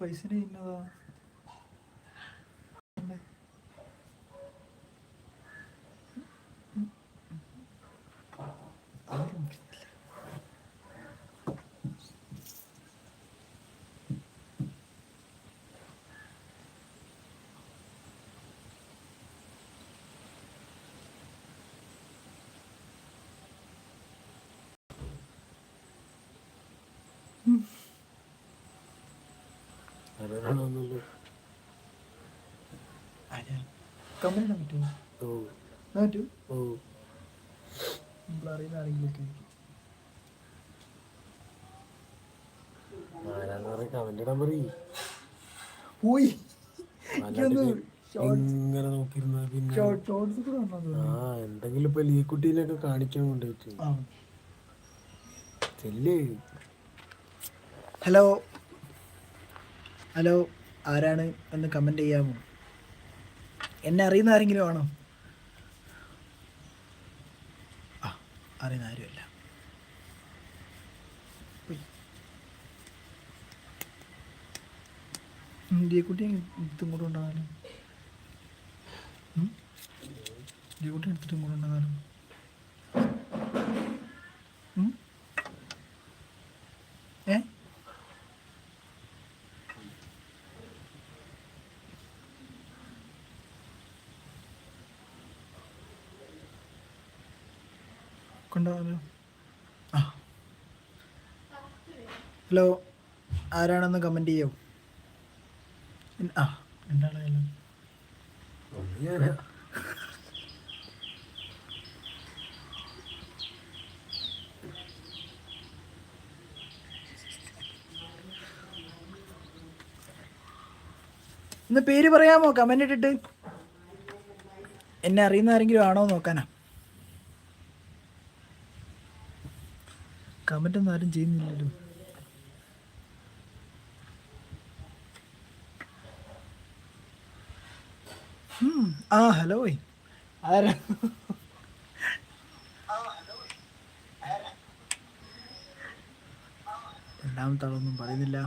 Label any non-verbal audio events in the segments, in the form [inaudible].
పైసలే ఇన్నదా പോയി. ഇങ്ങനെ നോക്കിയിരുന്ന പിന്നെ ആ എന്തെങ്കിലും ഇപ്പൊ ലീക്കുട്ടീനൊക്കെ കാണിക്കാൻ കൊണ്ടുപോയിട്ട് ആ. ചെല്ലേ. ഹലോ. ഹലോ ആരാണ്? എന്ന് കമന്റ് ചെയ്യാമോ? എന്നെ അറിയുന്ന ആരെങ്കിലും ആണോ? ആ അറിയുന്ന ആരുമല്ല. ദിയക്കുട്ടി എടുത്തും കൂടെ ഉണ്ടാകാനും ദിയക്കുട്ടി എടുത്തിട്ടും കൂടെ ഉണ്ടാകാനും ഉം? ഏ കൊണ്ടുപോകാമല്ലോ ആ. ഹലോ ആരാണെന്ന് കമന്റ് ചെയ്യോ. ആ രണ്ടാളായാലും ഇന്ന് പേര് പറയാമോ? കമന്റ് ഇട്ടിട്ട്. എന്നെ അറിയുന്ന ആരെങ്കിലും ആണോ നോക്കാനാ. കമന്റ് ഒന്നും ആരും ചെയ്യുന്നില്ലല്ലോ. ആ ഹലോ ആരാ? രണ്ടാമത്തെ ആളൊന്നും പറയുന്നില്ല.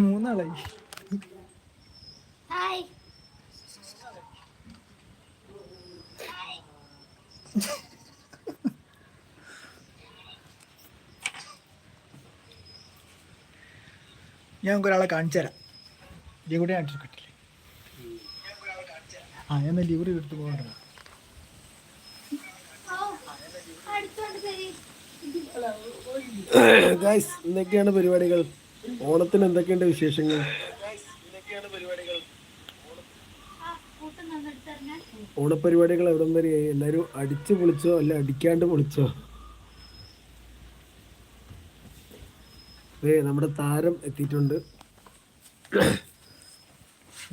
മൂന്നാളായി. ഹായ് [laughs] ഞാൻ നമുക്ക് ഒരാളെ കാണിച്ചു തരാം. ലീവ് കാണിച്ചു കിട്ടില്ലേ? ആ ഞാൻ ലിവറി എടുത്ത് പോകണ്ട ഗൈസ് എന്തൊക്കെയാണ് പരിപാടികൾ? ഓണത്തിന് എന്തൊക്കെയുണ്ട് വിശേഷങ്ങൾ ആ കൂട്ടം ഓണപരിപാടികൾ എവിടം വരെ? എല്ലാരും അടിച്ച് പൊളിച്ചോ? അല്ല അടിക്കാണ്ട് പൊളിച്ചോ? ഏ നമ്മുടെ താരം എത്തിയിട്ടുണ്ട്.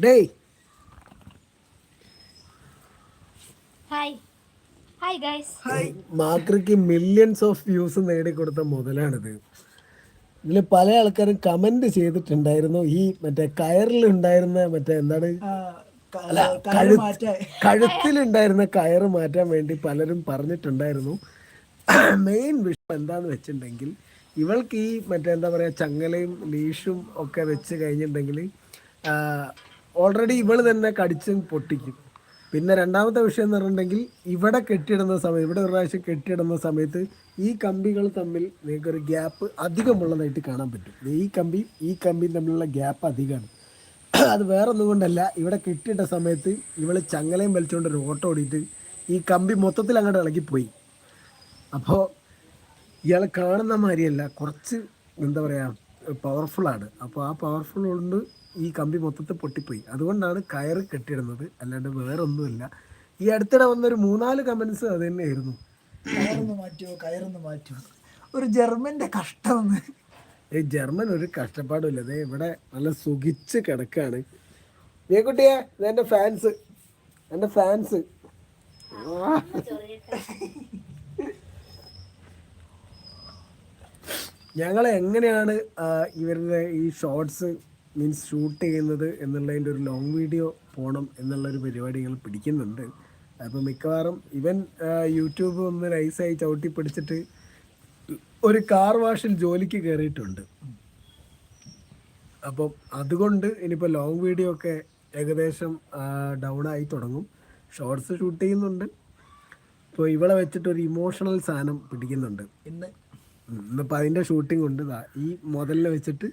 ഡേയ്! ഹായ് ഹായ് ഗൈസ് മാക്രിക്ക് മില്യൺസ് ഓഫ് വ്യൂസ് നേടിക്കൊടുത്ത മുതലാണിത്. ഇതിൽ പല ആൾക്കാരും കമന്റ് ചെയ്തിട്ടുണ്ടായിരുന്നു. ഈ മറ്റേ കയറിൽ ഉണ്ടായിരുന്ന മറ്റേ എന്താണ്? അല്ല കഴുത്തിലുണ്ടായിരുന്ന കയറ് മാറ്റാൻ വേണ്ടി പലരും പറഞ്ഞിട്ടുണ്ടായിരുന്നു. മെയിൻ വിഷയം എന്താന്ന് വെച്ചിട്ടുണ്ടെങ്കിൽ ഇവൾക്ക് ഈ മറ്റേ എന്താ പറയുക ചങ്ങലയും ലീഷും ഒക്കെ വെച്ച് കഴിഞ്ഞിട്ടുണ്ടെങ്കിൽ ഓൾറെഡി ഇവൾ തന്നെ കടിച്ച് പൊട്ടിക്കും. പിന്നെ രണ്ടാമത്തെ വിഷയം എന്ന് പറഞ്ഞിട്ടുണ്ടെങ്കിൽ ഇവിടെ കെട്ടിയിടുന്ന സമയം ഇവിടെ ഒരു പ്രാവശ്യം കെട്ടിയിടുന്ന സമയത്ത് ഈ കമ്പികൾ തമ്മിൽ നിങ്ങൾക്ക് ഒരു ഗ്യാപ്പ് അധികമുള്ളതായിട്ട് കാണാൻ പറ്റും. ഈ കമ്പി ഈ കമ്പിയും തമ്മിലുള്ള ഗ്യാപ്പ് അധികമാണ്. അത് വേറെ ഒന്നും കൊണ്ടല്ല. ഇവിടെ കിട്ടിയിട്ട സമയത്ത് ഇവൾ ചങ്ങലയും വലിച്ചുകൊണ്ട് ഒരു ഓട്ടോ ഓടിയിട്ട് ഈ കമ്പി മൊത്തത്തിൽ അങ്ങോട്ട് ഇളകിപ്പോയി. അപ്പോൾ ഇയാൾ കാണുന്ന മാതിരിയല്ല കുറച്ച് എന്താ പറയുക പവർഫുള്ളാണ് അപ്പോൾ ആ പവർഫുൾ കൊണ്ട് ഈ കമ്പി മൊത്തത്തിൽ പൊട്ടിപ്പോയി. അതുകൊണ്ടാണ് കയറ് കെട്ടിയിടുന്നത്. അല്ലാണ്ട് വേറെ ഒന്നുമില്ല ഈ അടുത്തിടെ വന്നൊരു മൂന്നാൽ കമൻസ് അത് തന്നെയായിരുന്നു. കയറൊന്ന് മാറ്റിയോ കയറൊന്ന് മാറ്റിയോ ഒരു ജർമ്മന്റെ കഷ്ടം ഈ ജർമ്മൻ ഒരു കഷ്ടപ്പാടുമില്ല. ദേ ഇവിടെ നല്ല സുഖിച്ച് കിടക്കാണ്. നീ കുട്ടിയെ ഇതെന്റെ ഫാൻസ് എന്റെ ഫാൻസ്. ഞങ്ങൾ എങ്ങനെയാണ് ഇവരുടെ ഈ ഷോർട്സ് മീൻസ് ഷൂട്ട് ചെയ്യുന്നത് എന്നുള്ളതിന്റെ ഒരു ലോങ് വീഡിയോ പോകണം എന്നുള്ളൊരു പരിപാടി ഞങ്ങൾ പിടിക്കുന്നുണ്ട്. അപ്പോൾ മിക്കവാറും ഇവൻ യൂട്യൂബ് ഒന്ന് നൈസായി ചവിട്ടി പിടിച്ചിട്ട് ഒരു കാർ വാഷിൽ ജോലിക്ക് കയറിയിട്ടുണ്ട് അപ്പം അതുകൊണ്ട് ഇനിയിപ്പോൾ ലോങ് വീഡിയോ ഒക്കെ ഏകദേശം ഡൗൺ ആയി തുടങ്ങും. ഷോർട്സ് ഷൂട്ട് ചെയ്യുന്നുണ്ട്. ഇപ്പോൾ ഇവളെ വെച്ചിട്ട് ഒരു ഇമോഷണൽ സാധനം പിടിക്കുന്നുണ്ട്. ഇന്ന്? ഇന്നിപ്പോൾ അതിന്റെ ഷൂട്ടിംഗ് ഉണ്ട്. ഈ മുതലിനെ വെച്ചിട്ട്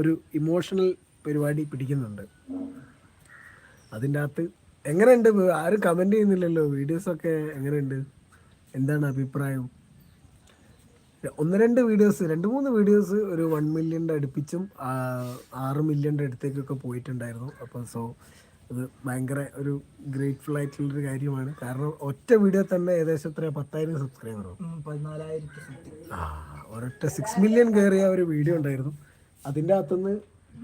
ഒരു ഇമോഷണൽ പരിപാടി പിടിക്കുന്നുണ്ട്. അതിന്റെ അകത്ത് എങ്ങനെയുണ്ട്? ആരും കമന്റ് ചെയ്യുന്നില്ലല്ലോ. വീഡിയോസൊക്കെ എങ്ങനെയുണ്ട്? എന്താണ് അഭിപ്രായം? ഒന്ന് രണ്ട് വീഡിയോസ് രണ്ട് മൂന്ന് വീഡിയോസ് ഒരു വൺ മില്യന്റെ അടുപ്പിച്ചും ആറ് മില്യന്റെ അടുത്തേക്കൊക്കെ പോയിട്ടുണ്ടായിരുന്നു. അപ്പം സോ അത് ഭയങ്കര ഒരു ഗ്രേറ്റ്ഫുൾ ആയിട്ടുള്ളൊരു കാര്യമാണ്. കാരണം ഒറ്റ വീഡിയോ തന്നെ ഏകദേശം എത്ര പത്തായിരം സബ്സ്ക്രൈബറോ. ആ, ഒരൊറ്റ സിക്സ് മില്യൺ കയറിയ ഒരു വീഡിയോ ഉണ്ടായിരുന്നു. അതിന്റെ അകത്തുനിന്ന്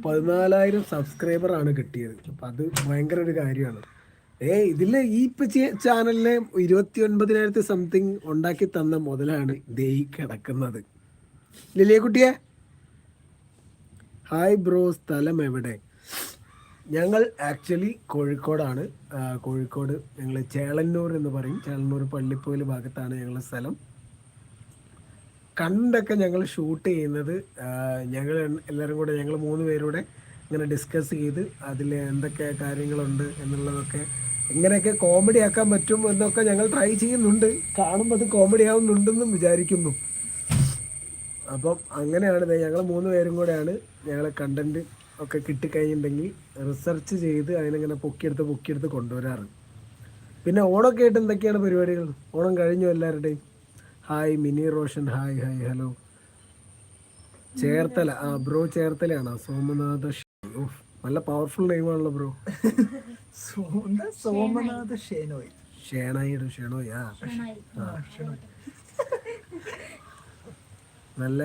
പതിനാലായിരം സബ്സ്ക്രൈബർ ആണ് കിട്ടിയത്. അപ്പം അത് ഭയങ്കര ഒരു കാര്യമാണ്. ഏ ഇതിൽ ഈ ചാനലിലെ ഇരുപത്തി ഒൻപതിനായിരത്തി സംതിങ് ഉണ്ടാക്കി തന്ന മുതലാണ് ദേ കിടക്കുന്നത്. ലിലിയക്കുട്ടിയെ ഹായ് ബ്രോ സ്ഥലം എവിടെ? ഞങ്ങൾ ആക്ച്വലി കോഴിക്കോടാണ്. കോഴിക്കോട് ഞങ്ങൾ ചേളന്നൂർ എന്ന് പറയും. ചേളന്നൂർ പള്ളിപ്പോയിൽ ഭാഗത്താണ് ഞങ്ങളുടെ സ്ഥലം. കണ്ടൊക്കെ ഞങ്ങൾ ഷൂട്ട് ചെയ്യുന്നത് ഞങ്ങൾ എല്ലാവരും കൂടെ ഞങ്ങൾ മൂന്ന് പേരൂടെ ഇങ്ങനെ ഡിസ്കസ് ചെയ്ത് അതിൽ എന്തൊക്കെ കാര്യങ്ങളുണ്ട് എന്നുള്ളതൊക്കെ എങ്ങനെയൊക്കെ കോമഡി ആക്കാൻ പറ്റും എന്നൊക്കെ ഞങ്ങൾ ട്രൈ ചെയ്യുന്നുണ്ട്. കാണുമ്പോൾ അത് കോമഡി ആവുന്നുണ്ടെന്നും വിചാരിക്കുന്നു. അപ്പം അങ്ങനെയാണ് ഞങ്ങൾ മൂന്ന് പേരും കൂടെയാണ് ഞങ്ങളെ കണ്ടന്റ് ഒക്കെ കിട്ടിക്കഴിഞ്ഞിട്ടുണ്ടെങ്കിൽ റിസർച്ച് ചെയ്ത് അതിനിങ്ങനെ പൊക്കിയെടുത്ത് പൊക്കിയെടുത്ത് കൊണ്ടുവരാറ്. പിന്നെ ഓണമൊക്കെ ആയിട്ട് എന്തൊക്കെയാണ് പരിപാടികൾ? ഓണം കഴിഞ്ഞു എല്ലാവരുടെയും? Hi Mini Roshan. Hi hi hello Cherthala. ആ ബ്രോ ചേർത്തലയാണോ? സോമനാഥ നല്ല പവർഫുൾ നെയിമാണല്ലോ ബ്രോ സോന്ത സോമനാഥ് ഷേനോയ്? ഷേണായിട് ഷേണോയ്. ആ. നല്ല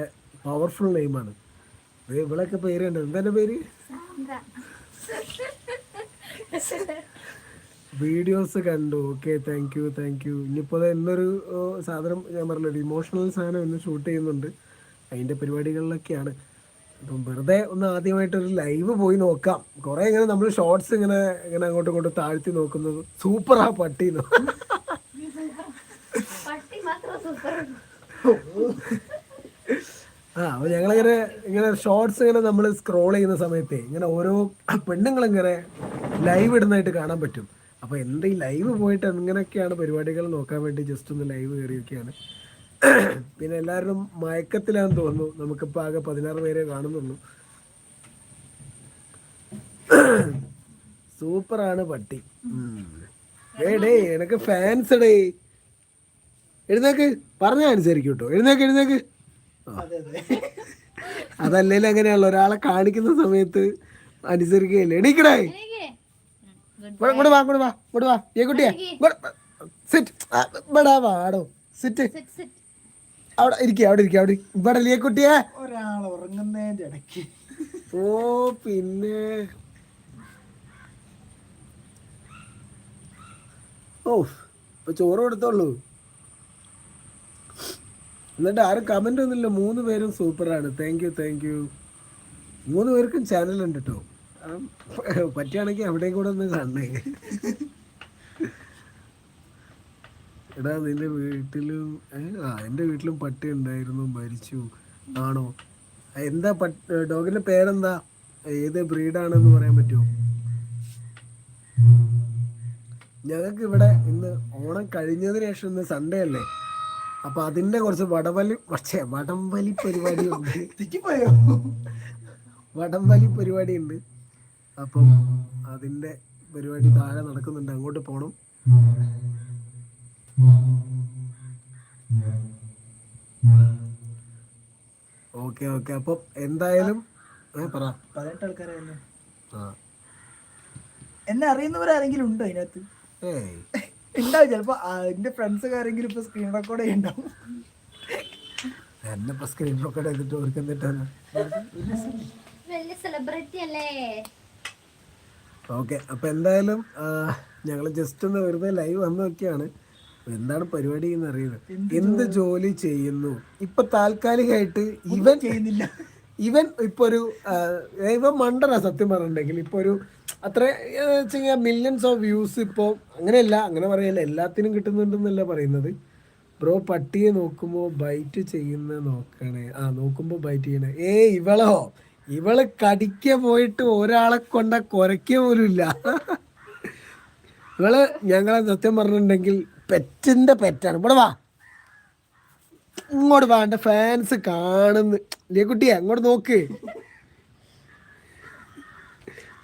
പവർഫുൾ നെയിമാണ് ഇവളൊക്കെ പേര് കണ്ടത് എന്താ പേര്. വീഡിയോസ് കണ്ടു. Okay thank you thank you ഇനിയിപ്പോൾ എന്നൊരു ഇന്നൊരു സാധനം ഞാൻ പറഞ്ഞു ഇമോഷണൽ സാധനം ഇന്ന് ഷൂട്ട് ചെയ്യുന്നുണ്ട്. അതിന്റെ പരിപാടികളിലൊക്കെയാണ്. അപ്പം വെറുതെ ഒന്ന് ആദ്യമായിട്ടൊരു ലൈവ് പോയി നോക്കാം. കുറേ ഇങ്ങനെ നമ്മൾ ഷോർട്സ് ഇങ്ങനെ ഇങ്ങനെ അങ്ങോട്ടും ഇങ്ങോട്ടും താഴ്ത്തി നോക്കുന്നത് സൂപ്പറാ പട്ടി ആ അപ്പൊ ഞങ്ങളിങ്ങനെ ഇങ്ങനെ ഷോർട്സ് ഇങ്ങനെ നമ്മൾ സ്ക്രോൾ ചെയ്യുന്ന സമയത്തെ ഇങ്ങനെ ഓരോ പെണ്ണുങ്ങളിങ്ങനെ ലൈവ് ഇടുന്നതായിട്ട് കാണാൻ പറ്റും. അപ്പോൾ എന്ത് ഈ ലൈവ് പോയിട്ട് എങ്ങനെയൊക്കെയാണ് പരിപാടികൾ നോക്കാൻ വേണ്ടി ജസ്റ്റ് ഒന്ന് ലൈവ് കയറിയൊക്കെയാണ് പിന്നെ എല്ലാവരും മയക്കത്തിലാന്ന് തോന്നുന്നു. നമുക്കിപ്പോൾ ആകെ പതിനാറ് പേരെ കാണുന്നുള്ളൂ. ആണ് പട്ടി. ഏടേ ഡേ എനക്ക് ഫാൻസ് ഡേ എഴുന്നേക്ക്. പറഞ്ഞ അനുസരിക്കും കേട്ടോ എഴുന്നേക്ക്. എഴുന്നേക്ക് അതെ അതെ. അതല്ലേലും അങ്ങനെയാണല്ലോ. ഒരാളെ കാണിക്കുന്ന സമയത്ത് അനുസരിക്കുകയല്ലേ. എണീക്കടേ ഇങ്ങോട്ട് വാ ഇങ്ങോട്ട് വാ ഇങ്ങോട്ട് വാ. ഏ കുട്ടിയെ സിറ്റ് ഇവിടെ വാടോ. സിറ്റ് അവിടെ ഇരിക്കുക അവിടെ ഇരിക്കുക അവിടെ ഇവിടെ അല്ലേ കുട്ടിയെ? ഒരാൾ ഉറങ്ങുന്നതിന്റെ ഇടയ്ക്ക്. ഓ പിന്നെ. ഓ ഇപ്പൊ ചോറ് കൊടുത്തോളൂ. എന്നിട്ട് ആരും കമന്റ് ഒന്നുമില്ല. മൂന്ന് പേരും സൂപ്പറാണ് താങ്ക് യു താങ്ക് യു മൂന്ന് പേർക്കും ചാനലുണ്ട് കേട്ടോ പറ്റുകയാണെങ്കിൽ അവിടെയും കൂടെ ഒന്ന് കാണണേ. എടാ നിന്റെ വീട്ടിലും? ആ എന്റെ വീട്ടിലും പട്ടി ഉണ്ടായിരുന്നു മരിച്ചു. ആണോ? എന്താ പട്ടി ഡോഗിന്റെ പേരെന്താ? ഏത് ബ്രീഡാണെന്ന് പറയാൻ പറ്റുമോ ഞങ്ങൾക്ക് ഇവിടെ ഇന്ന് ഓണം കഴിഞ്ഞതിന് ശേഷം ഇന്ന് സൺഡേ അല്ലേ? അപ്പൊ അതിന്റെ കുറച്ച് വടവലി പക്ഷേ വടംവലി പരിപാടി ഉണ്ട് വടംവലി പരിപാടി ഉണ്ട് അപ്പം അതിന്റെ പരിപാടി താഴെ നടക്കുന്നുണ്ട്. അങ്ങോട്ട് പോണം. Okay okay. അപ്പം എന്തായാലും പറ. പതിനെട്ട് ആൾക്കാരായല്ലോ എന്നെ അറിയുന്നവരാരെങ്കിലും ഉണ്ടോ അതിനകത്ത്? ഉണ്ടാവും ചിലപ്പോ എന്റെ ഫ്രണ്ട്സ് ആരെങ്കിലും ഇപ്പൊ സ്ക്രീൻ റെക്കോർഡ് ചെയ്യണ്ടാവും എന്നെ ഇപ്പൊ സ്ക്രീൻ റെക്കോർഡ് ചെയ്തിട്ട് അവർക്ക് എന്നിട്ടാണ് വലിയ സെലിബ്രിറ്റി അല്ലേ? ഓക്കെ അപ്പൊ എന്തായാലും ഞങ്ങൾ ജസ്റ്റ് ഒന്ന് വെറുതെ ലൈവ് വന്നു നോക്കിയാണ്. എന്താണ് പരിപാടി എന്ന് അറിയുന്നത് എന്ത് ജോലി? ചെയ്യുന്നു? ഇപ്പൊ താൽക്കാലികമായിട്ട് ഇവൻ ചെയ്യുന്നില്ല. ഇവൻ ഇപ്പൊ ഒരു ഇവൻ മണ്ടനാ സത്യം പറഞ്ഞിട്ടുണ്ടെങ്കിൽ. ഇപ്പൊ ഒരു അത്ര വെച്ചാൽ മില്യൺസ് ഓഫ് വ്യൂസ് ഇപ്പോൾ അങ്ങനെയല്ല അങ്ങനെ പറയല്ല. എല്ലാത്തിനും കിട്ടുന്നുണ്ടെന്നല്ല പറയുന്നത്. ബ്രോ പട്ടിയെ നോക്കുമ്പോൾ ബൈറ്റ് ചെയ്യുന്ന നോക്കണേ. ആ നോക്കുമ്പോൾ ബൈറ്റ് ചെയ്യണേ. ഏ ഇവളോ ഇവൾ കടിക്ക പോയിട്ട് ഒരാളെ കൊണ്ട കുരയ്ക്ക പോലും ഇല്ല ഇവൾ ഞങ്ങളെ സത്യം പറഞ്ഞിട്ടുണ്ടെങ്കിൽ പെറ്റിന്റെ പെറ്റാണ് ഇവിടെ വാ. ഇങ്ങോട്ട് വാ എന്റെ ഫാൻസ് കാണുന്നു. ഇല്ലേ കുട്ടിയെ അങ്ങോട്ട് നോക്ക്.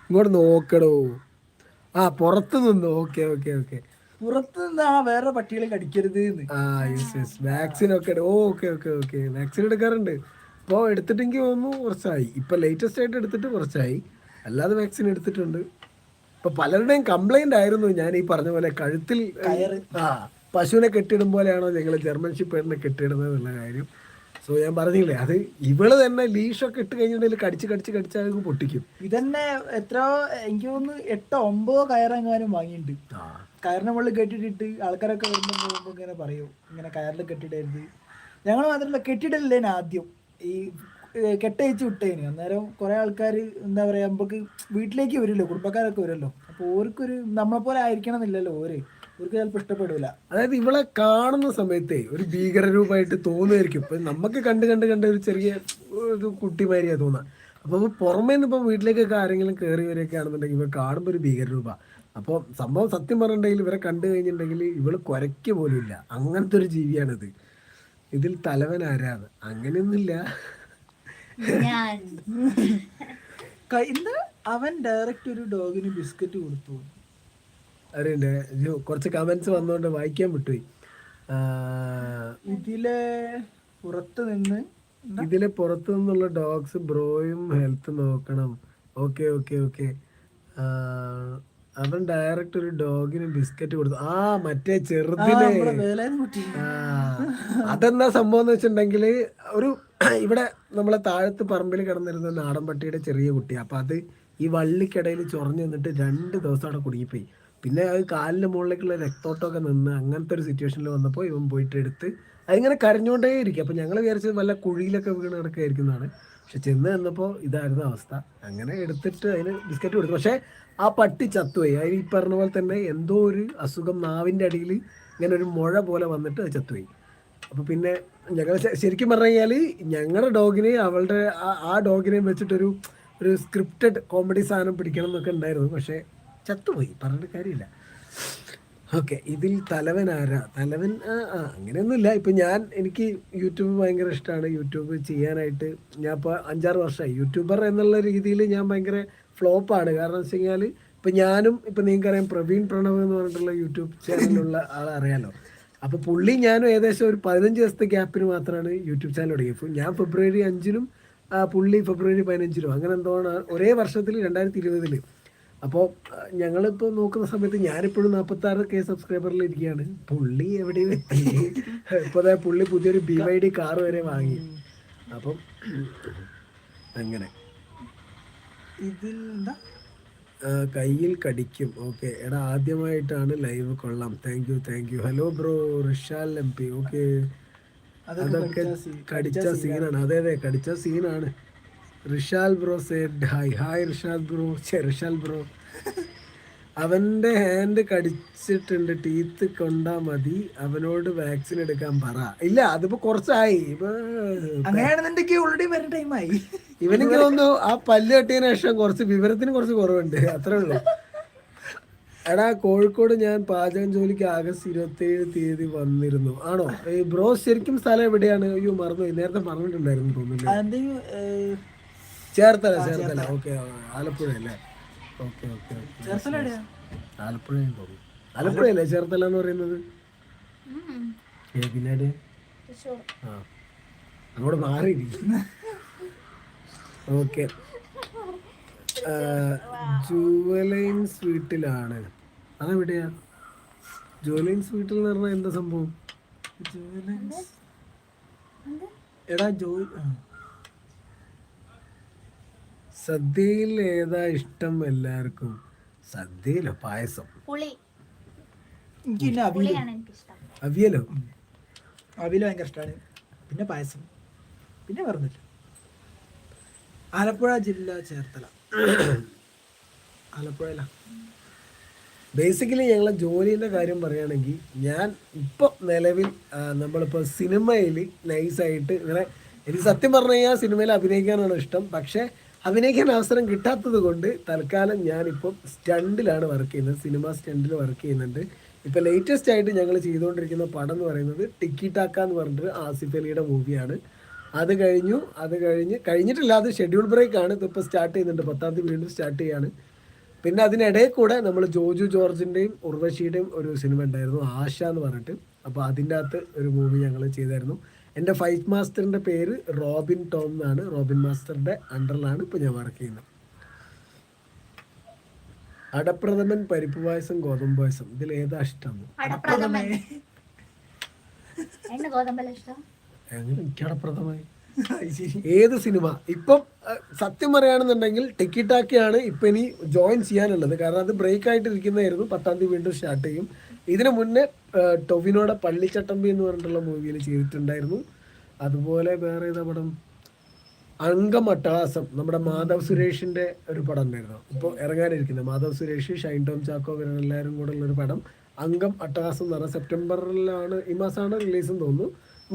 ഇങ്ങോട്ട് നോക്കടോ. ആ പുറത്ത് നിന്ന് ഓക്കെ ഓക്കെ ഓക്കെ. പുറത്ത് നിന്ന് ആ വേറെ പട്ടികളെ കടിക്കരുത് ആ യെസ് യെസ് വാക്സിൻ ഒക്കെ ഓക്കെ ഓക്കെ ഓക്കെ. വാക്സിൻ എടുക്കാറുണ്ട്. ഇപ്പോൾ എടുത്തിട്ടെങ്കിൽ തോന്നുന്നു കുറച്ചായി. ഇപ്പം ലേറ്റസ്റ്റ് ആയിട്ട് എടുത്തിട്ട് കുറച്ചായി. അല്ലാതെ വാക്സിൻ എടുത്തിട്ടുണ്ട്. ഇപ്പൊ പലരുടെയും കംപ്ലൈന്റ് ആയിരുന്നു ഞാൻ ഈ പറഞ്ഞ പോലെ കഴുത്തിൽ ആ പശുവിനെ കെട്ടിടും പോലെയാണോ ഞങ്ങൾ ജർമ്മൻ ഷിപ്പേറിനെ കെട്ടിടുന്നത് എന്നുള്ള കാര്യം. സോ ഞാൻ പറഞ്ഞില്ലേ അത് ഇവൾ തന്നെ ലീഷൊക്കെ ഇട്ട് കഴിഞ്ഞിട്ടുണ്ടെങ്കിൽ കടിച്ച് കടിച്ച് കടിച്ചാൽ പൊട്ടിക്കും. ഇതന്നെ എത്ര എനിക്ക് തോന്നുന്നു എട്ടോ ഒമ്പതോ കയറെങ്ങാനും വാങ്ങിയിട്ടുണ്ട്. കയറിന് മുകളിൽ കെട്ടിട്ടിട്ട് ആൾക്കാരൊക്കെ വരുമ്പോൾ പോകുമ്പോൾ ഇങ്ങനെ പറയും ഇങ്ങനെ കയറിൽ കെട്ടിടരുത്. ഞങ്ങൾ മാത്രമല്ല കെട്ടിടല്ലേന് ആദ്യം ഈ കെട്ടയച്ച് വിട്ടേന്. അന്നേരം കുറെ ആൾക്കാർ എന്താ പറയാ നമുക്ക് വീട്ടിലേക്ക് വരുമല്ലോ കുടുംബക്കാരൊക്കെ വരുമല്ലോ അപ്പോൾ ഓർക്കൊരു നമ്മളെ പോലെ ആയിരിക്കണം എന്നില്ലല്ലോ ഓര്. ഓർക്ക് ചിലപ്പോൾ ഇഷ്ടപ്പെടില്ല അതായത് ഇവളെ കാണുന്ന സമയത്തെ ഒരു ഭീകരരൂപമായിട്ട് തോന്നുമായിരിക്കും ഇപ്പൊ നമുക്ക് കണ്ട് കണ്ട് കണ്ട് ഒരു ചെറിയ ഒരു കുട്ടിമാരിയാ തോന്നാ. അപ്പൊ പുറമേ നിന്ന് ഇപ്പൊ വീട്ടിലേക്കൊക്കെ ആരെങ്കിലും കയറി വരെയൊക്കെ ആണെന്നുണ്ടെങ്കിൽ ഇവ കാണുമ്പോൾ ഒരു ഭീകരരൂപ. അപ്പോൾ സംഭവം സത്യം പറഞ്ഞിട്ടുണ്ടെങ്കിൽ ഇവരെ കണ്ടു കഴിഞ്ഞിട്ടുണ്ടെങ്കിൽ ഇവൾ കുരയ്ക്ക പോലും ഇല്ല. അങ്ങനത്തെ ഒരു ജീവിയാണിത്. ഇതിൽ തലവൻ ആരാണ് അങ്ങനെയൊന്നുമില്ല. ഞാൻ. ഇന്ന് അവൻ ഡയറക്റ്റ് ഒരു ഡോഗിന് ബിസ്ക്കറ്റ് കൊടുത്തു. അറിയില്ലേ? കുറച്ച് കമന്റ്സ് വന്നുകൊണ്ട് വായിക്കാൻ വിട്ടുപോയി. ഇതിലെ പുറത്ത് നിന്ന് ഇതിലെ പുറത്തു നിന്നുള്ള ഡോഗ്സ് ബ്രോയും ഹെൽത്ത് നോക്കണം. ഓക്കെ ഓക്കെ ഓക്കെ അവൻ ഡയറക്റ്റ് ഒരു ഡോഗിന് ബിസ്ക്കറ്റ് കൊടുത്തു. ആ മറ്റേ ചെറുതിനെ. അതെന്താ സംഭവം എന്ന് വെച്ചിട്ടുണ്ടെങ്കിൽ ഒരു [clears throat] ഇവിടെ നമ്മളെ താഴത്ത് പറമ്പിൽ കിടന്നിരുന്ന നാടൻ പട്ടിയുടെ ചെറിയ കുട്ടി. അപ്പോൾ അത് ഈ വള്ളിക്കിടയിൽ ചൊറഞ്ഞു നിന്നിട്ട് രണ്ട് ദിവസം അവിടെ കുടുങ്ങിപ്പോയി. പിന്നെ അത് കാലിന്റെ മുകളിലേക്കുള്ള രക്തോട്ടമൊക്കെ നിന്ന് അങ്ങനത്തെ ഒരു സിറ്റുവേഷനിൽ വന്നപ്പോൾ ഇവൻ പോയിട്ട് എടുത്ത് അതിങ്ങനെ കരഞ്ഞുകൊണ്ടേ ഇരിക്കും. അപ്പം ഞങ്ങൾ വിചാരിച്ചത് വല്ല കുഴിയിലൊക്കെ വീണ് കിടക്കുകയായിരിക്കുന്നതാണ് പക്ഷെ ചെന്ന് നിന്നപ്പോൾ ഇതായിരുന്നു അവസ്ഥ. അങ്ങനെ എടുത്തിട്ട് അതിന് ബിസ്ക്കറ്റ് കൊടുത്തു. പക്ഷേ ആ പട്ടി ചത്തുപോയി. അതിന് ഈ പറഞ്ഞ പോലെ തന്നെ എന്തോ ഒരു അസുഖം നാവിന്റെ അടിയിൽ ഇങ്ങനെ ഒരു മുഴ പോലെ വന്നിട്ട് അത് ചത്തുപോയി. അപ്പൊ പിന്നെ ഞങ്ങൾ ശരിക്കും പറഞ്ഞു കഴിഞ്ഞാൽ ഞങ്ങളുടെ ഡോഗിനെ അവളുടെ ആ- ഡോഗിനെ ഡോഗിനെയും വെച്ചിട്ടൊരു ഒരു സ്ക്രിപ്റ്റഡ് കോമഡി സാധനം പിടിക്കണം എന്നൊക്കെ ഉണ്ടായിരുന്നു പക്ഷെ ചത്തുപോയി. പറഞ്ഞിട്ട് കാര്യമില്ല. ഓക്കെ. ഇതിൽ തലവൻ ആരാ? തലവൻ അങ്ങനെയൊന്നുമില്ല. ഇപ്പം ഞാൻ എനിക്ക് യൂട്യൂബ് ഭയങ്കര ഇഷ്ടമാണ് യൂട്യൂബ് ചെയ്യാനായിട്ട് ഞാൻ ഇപ്പോൾ അഞ്ചാറ് വർഷമായി യൂട്യൂബർ എന്നുള്ള രീതിയിൽ ഞാൻ ഭയങ്കര ഫ്ലോപ്പാണ്. കാരണം വെച്ച് കഴിഞ്ഞാൽ ഇപ്പം ഞാനും ഇപ്പം നിങ്ങൾക്കറിയാം പ്രവീൺ പ്രണവ് എന്ന് പറഞ്ഞിട്ടുള്ള യൂട്യൂബ് ചാനലിലുള്ള ആളറിയാലോ അപ്പോൾ പുള്ളി ഞാനും ഏകദേശം ഒരു പതിനഞ്ച് ദിവസത്തെ ഗ്യാപ്പിന് മാത്രമാണ് യൂട്യൂബ് ചാനൽ തുടങ്ങിയത്. ഞാൻ ഫെബ്രുവരി അഞ്ചിനും പുള്ളി ഫെബ്രുവരി പതിനഞ്ചിനും അങ്ങനെ എന്തോ ഒരേ വർഷത്തിൽ രണ്ടായിരത്തി ഇരുപതിൽ അപ്പോൾ ഞങ്ങളിപ്പോൾ നോക്കുന്ന സമയത്ത് ഞാനിപ്പോഴും നാൽപ്പത്തി ആറ് കെ സബ്സ്ക്രൈബറിൽ ഇരിക്കുകയാണ് പുള്ളി എവിടെയും ഇപ്പോൾ അതായത് പുള്ളി പുതിയൊരു ബി വൈ ഡി കാർ വരെ വാങ്ങി. അപ്പം അങ്ങനെ. ഇതിൽ എന്താ? കയ്യിൽ കടിക്കും. ഓക്കെ. എടാ ആദ്യമായിട്ടാണ് ലൈവ് കൊള്ളാം. Thank you thank you hello bro Rishal M P okay. അതൊക്കെ കടിച്ച സീനാണ്. അതെ അതെ. കടിച്ച സീനാണ്. Rishal bro said hi hi Rishal bro Rishal bro അവന്റെ ഹാൻഡ് കടിച്ചിട്ടുണ്ട് ടീത്ത് കൊണ്ടാ മതി. അവനോട് വാക്സിൻ എടുക്കാൻ പറ. ഇല്ല അതിപ്പോ കുറച്ചായി. ഇപ്പൊ അങ്ങനെയാണെന്നുണ്ടെങ്കിൽ ഓൾറെഡി വരുന്ന ടൈമായി തോന്നുന്നു ആ പല്ല് കെട്ടിയതിനു ശേഷം കുറച്ച് വിവരത്തിന് കുറച്ച് കുറവുണ്ട്. അത്രേ ഉള്ളൂ. എടാ കോഴിക്കോട് ഞാൻ പാചകം ജോലിക്ക് ആഗസ്റ്റ് ഇരുപത്തി ഏഴ് തീയതി വന്നിരുന്നു. ആണോ? ഈ ബ്രോ ശരിക്കും സ്ഥലം എവിടെയാണ്? അയ്യോ മറന്നു. നേരത്തെ പറഞ്ഞിട്ടുണ്ടായിരുന്നു തോന്നുന്നു. ചേർത്തല. ചേർത്തല. ഓക്കെ ആലപ്പുഴ അല്ലേ? ആലപ്പുഴ തോന്നുന്നു ആലപ്പുഴ അല്ലേ ചേർത്തല എന്ന് പറയുന്നത്? അങ്ങോട് പിന്നെ ആ. അങ്ങോട്ട് മാറി. ഓക്കെ. ജുവലൈൻസ് വീട്ടിലാണ് അതെവിടെയാ? ജുവലൈൻസ് വീട്ടിൽ എന്ന് പറഞ്ഞാൽ എന്താ സംഭവം? ജുവലൈൻസ് എടാ ജോലി ആ. സദ്യയിൽ ഏതാ ഇഷ്ടം എല്ലാവർക്കും? സദ്യയിലോ പായസം? പുളി. എനിക്ക് പിന്നെ അവിയൽ. പുളിയാണ് എനിക്കിഷ്ടം. അവിയലോ? അവിയൽ ഭയങ്കര ഇഷ്ടമാണ് പിന്നെ പായസം. പിന്നെ പറഞ്ഞില്ല ആലപ്പുഴ ജില്ല ചേർത്തല. ആലപ്പുഴയില. ബേസിക്കലി ഞങ്ങളെ ജോലിയുടെ കാര്യം പറയുകയാണെങ്കിൽ ഞാൻ ഇപ്പോൾ നിലവിൽ ആ, നമ്മളിപ്പോൾ സിനിമയിൽ നൈസായിട്ട് ഇങ്ങനെ എനിക്ക് സത്യം പറഞ്ഞു കഴിഞ്ഞാൽ സിനിമയിൽ അഭിനയിക്കാനാണ് ഇഷ്ടം. പക്ഷേ അഭിനയിക്കാൻ അവസരം കിട്ടാത്തത് കൊണ്ട് തൽക്കാലം ഞാനിപ്പം സ്റ്റണ്ടിലാണ് വർക്ക് ചെയ്യുന്നത്. സിനിമ സ്റ്റണ്ടിൽ വർക്ക് ചെയ്യുന്നുണ്ട്. ഇപ്പോൾ ലേറ്റസ്റ്റ് ആയിട്ട് ഞങ്ങൾ ചെയ്തുകൊണ്ടിരിക്കുന്ന പടം എന്ന് പറയുന്നത് ടിക്കി ടാക്ക എന്ന് പറഞ്ഞിട്ട് ആസിഫ് അലിയുടെ മൂവിയാണ് അത് കഴിഞ്ഞു അത് കഴിഞ്ഞ് കഴിഞ്ഞിട്ടില്ല അത് ഷെഡ്യൂൾ ബ്രേക്ക് ആണ്. ഇതിപ്പോൾ സ്റ്റാർട്ട് ചെയ്യുന്നുണ്ട്. പത്താം തീയതി വീണ്ടും സ്റ്റാർട്ട് ചെയ്യാണ്. പിന്നെ അതിനിടയിൽ കൂടെ നമ്മൾ ജോജു ജോർജിന്റെയും ഉർവശിയുടെയും ഒരു സിനിമ ഉണ്ടായിരുന്നു ആശ എന്ന് പറഞ്ഞിട്ട്. അപ്പോൾ അതിന്റെ അകത്ത് ഒരു മൂവി ഞങ്ങൾ ചെയ്തായിരുന്നു. എന്റെ ഫൈറ്റ് മാസ്റ്ററിന്റെ പേര് റോബിൻ ടോം എന്നാണ്. റോബിൻ മാസ്റ്ററുടെ അണ്ടറിലാണ് ഇപ്പോൾ ഞാൻ വർക്ക് ചെയ്യുന്നത്. അടപ്രഥമൻ പരിപ്പ് പായസം ഗോതമ്പ് പായസം. ഇതിൽ ഏതാ ഇഷ്ടം? എങ്ങനെ എനിക്ക് അടപ്രഥമായി ഏത് സിനിമ? ഇപ്പം സത്യം പറയുകയാണെന്നുണ്ടെങ്കിൽ ടിക്കിട്ടാക്കിയാണ് ഇപ്പം ഇനി ജോയിൻ ചെയ്യാനുള്ളത്. കാരണം അത് ബ്രേക്ക് ആയിട്ട് ഇരിക്കുന്നതായിരുന്നു പത്താം തീയതി വീണ്ടും സ്റ്റാർട്ട് ചെയ്യും. ഇതിനു മുന്നേ ടൊവിനോടെ പള്ളിച്ചട്ടമ്പി എന്ന് പറഞ്ഞിട്ടുള്ള മൂവിയിൽ ചെയ്തിട്ടുണ്ടായിരുന്നു. അതുപോലെ വേറെ ഏതാ പടം? അംഗം അട്ടഹാസം നമ്മുടെ മാധവ് സുരേഷിന്റെ ഒരു പടം ഉണ്ടായിരുന്നു. ഇപ്പോൾ ഇറങ്ങാനിരിക്കുന്നത് മാധവ് സുരേഷ് ഷൈൻ ടോം ചാക്കോ ഇവരെല്ലാവരും കൂടെ ഉള്ളൊരു പടം. അംഗം അട്ടഹാസം എന്ന് പറഞ്ഞാൽ സെപ്റ്റംബറിലാണ് ഈ മാസമാണ് റിലീസ് എന്ന് തോന്നുന്നു.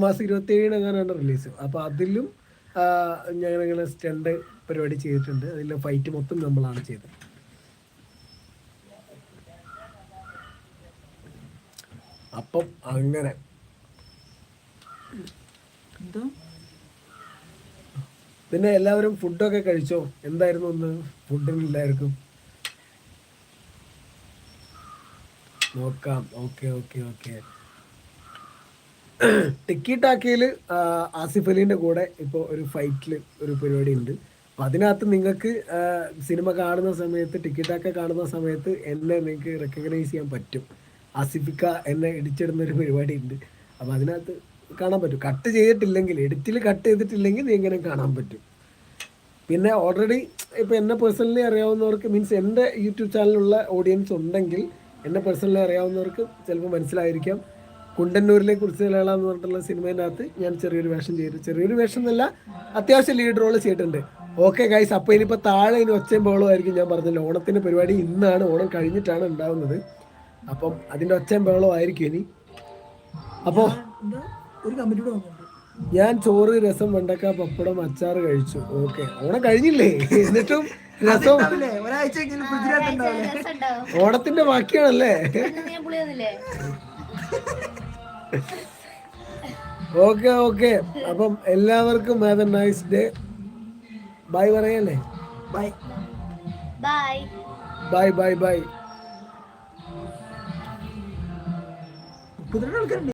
മാസം ഇരുപത്തി ഏഴിന് അങ്ങനെയാണ് റിലീസ് അപ്പോൾ അതിലും ഞാൻ ഞങ്ങളിങ്ങനെ സ്റ്റണ്ട് പരിപാടി ചെയ്തിട്ടുണ്ട്. അതിലെ ഫൈറ്റ് മൊത്തം നമ്മളാണ് ചെയ്തത്. അപ്പം അങ്ങനെ. പിന്നെ എല്ലാവരും ഫുഡൊക്കെ കഴിച്ചോ? എന്തായിരുന്നു ഒന്ന് ഫുഡിന് എല്ലാവർക്കും? നോക്കാം. Okay okay okay. ടിക്കി ടാക്കിയിൽ ആസിഫ് അലീന്റെ കൂടെ ഇപ്പോൾ ഒരു ഫൈറ്റിൽ ഒരു പരിപാടി ഉണ്ട് അപ്പം അതിനകത്ത് നിങ്ങൾക്ക് സിനിമ കാണുന്ന സമയത്ത് ടിക്കി ടാക്ക കാണുന്ന സമയത്ത് എന്നെ നിങ്ങൾക്ക് റെക്കഗ്നൈസ് ചെയ്യാൻ പറ്റും. ആസിഫിക്ക എന്നെ ഇടിച്ചിടുന്ന ഒരു പരിപാടി ഉണ്ട് അപ്പം അതിനകത്ത് കാണാൻ പറ്റും. കട്ട് ചെയ്തിട്ടില്ലെങ്കിൽ എഡിറ്റിൽ കട്ട് ചെയ്തിട്ടില്ലെങ്കിൽ നീ എങ്ങനെ കാണാൻ പറ്റും. പിന്നെ ഓൾറെഡി ഇപ്പോൾ എന്നെ പേഴ്സണലി അറിയാവുന്നവർക്ക് മീൻസ് എന്റെ യൂട്യൂബ് ചാനലിലുള്ള ഓഡിയൻസ് ഉണ്ടെങ്കിൽ എന്നെ പേഴ്സണലി അറിയാവുന്നവർക്ക് ചിലപ്പോൾ മനസ്സിലായിരിക്കാം. കുണ്ടന്നൂരിലെ കുറിച്ച് കുറിച്ചുകള എന്ന് പറഞ്ഞിട്ടുള്ള സിനിമേന്റെ ഞാൻ ചെറിയൊരു വേഷം ചെയ്തു ചെറിയൊരു വേഷം എന്നല്ല അത്യാവശ്യം ലീഡ് റോൾ ചെയ്തിട്ടുണ്ട്. ഓക്കെ ഗൈസ് അപ്പോൾ ഇനിയിപ്പോൾ താഴെ ഇനി ഒച്ചയും ബോളും ആയിരിക്കും ഞാൻ പറഞ്ഞല്ലോ ഓണത്തിന്റെ പരിപാടി ഇന്നാണ് ഓണം കഴിഞ്ഞിട്ടാണ് ഉണ്ടാവുന്നത്. അപ്പം അതിന്റെ ഒച്ചയും ബഹളവും ആയിരിക്കും ഇനി. അപ്പോൾ ഒരു കമ്മിറ്റിയുടെ വന്നിട്ടുണ്ട് ഞാൻ ചോറ് രസം വെണ്ടക്ക പപ്പടം അച്ചാർ കഴിച്ചു. ഓക്കെ. ഓണം കഴിഞ്ഞില്ലേ? എന്നിട്ടും രസം ഓണത്തിന്റെ ബാക്കിയാണല്ലേ? Okay okay. അപ്പം എല്ലാവർക്കും have a nice day bye പറയല്ലേ? Bye bye bye bye by മുപ്പത്തിരണ്ട് ആൾക്കാരുണ്ട്